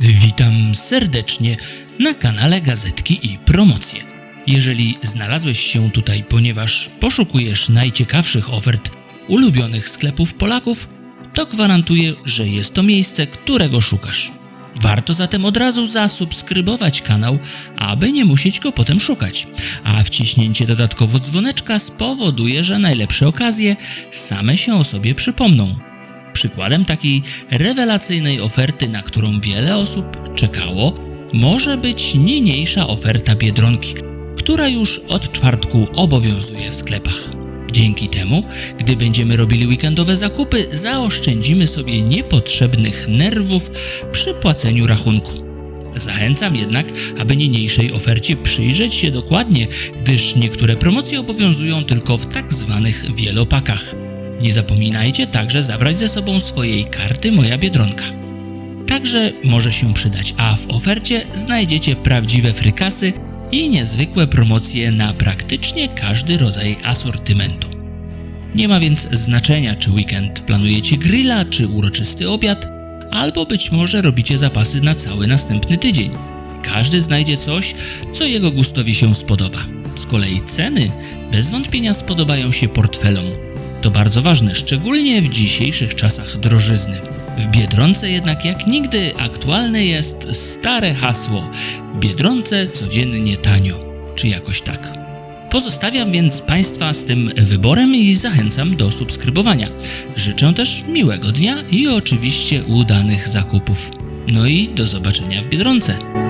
Witam serdecznie na kanale Gazetki i Promocje. Jeżeli znalazłeś się tutaj, ponieważ poszukujesz najciekawszych ofert ulubionych sklepów Polaków, to gwarantuję, że jest to miejsce, którego szukasz. Warto zatem od razu zasubskrybować kanał, aby nie musieć go potem szukać. A wciśnięcie dodatkowo dzwoneczka spowoduje, że najlepsze okazje same się o sobie przypomną. Przykładem takiej rewelacyjnej oferty, na którą wiele osób czekało, może być niniejsza oferta Biedronki, która już od czwartku obowiązuje w sklepach. Dzięki temu, gdy będziemy robili weekendowe zakupy, zaoszczędzimy sobie niepotrzebnych nerwów przy płaceniu rachunku. Zachęcam jednak, aby niniejszej ofercie przyjrzeć się dokładnie, gdyż niektóre promocje obowiązują tylko w tak zwanych wielopakach. Nie zapominajcie także zabrać ze sobą swojej karty Moja Biedronka. Także może się przydać, a w ofercie znajdziecie prawdziwe frykasy i niezwykłe promocje na praktycznie każdy rodzaj asortymentu. Nie ma więc znaczenia, czy weekend planujecie grilla, czy uroczysty obiad, albo być może robicie zapasy na cały następny tydzień. Każdy znajdzie coś, co jego gustowi się spodoba. Z kolei ceny bez wątpienia spodobają się portfelom. To bardzo ważne, szczególnie w dzisiejszych czasach drożyzny. W Biedronce jednak jak nigdy aktualne jest stare hasło w Biedronce codziennie tanio, czy jakoś tak. Pozostawiam więc Państwa z tym wyborem i zachęcam do subskrybowania. Życzę też miłego dnia i oczywiście udanych zakupów. No i do zobaczenia w Biedronce.